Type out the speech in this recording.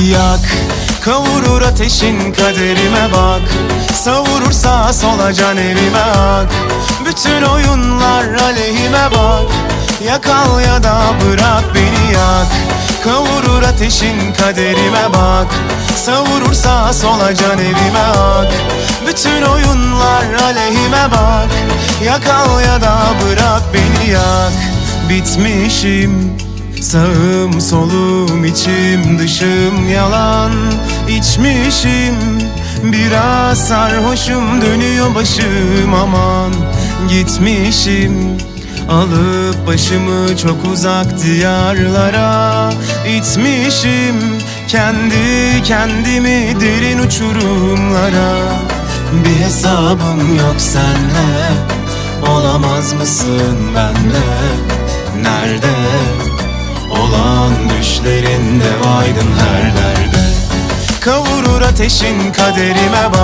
Yak Kavurur ateşin kaderime bak. Savurur sağa sola can evime ak. Bütün oyunlar aleyhime bak. Yakal ya da bırak beni yak. Kavurur ateşin kaderime bak. Savurur sağa sola can evime ak. Bütün oyunlar aleyhime bak. Yakal ya da bırak beni yak. Bitmişim Sağım solum içim dışım yalan. İçmişim Biraz sarhoşum dönüyor başım aman. Gitmişim Alıp başımı çok uzak diyarlara. İtmişim Kendi kendimi derin uçurumlara. Bir hesabım yok senle Olamaz mısın benle Nerede düşlerinde vaydın her derde. Kavurur ateşin kaderime bak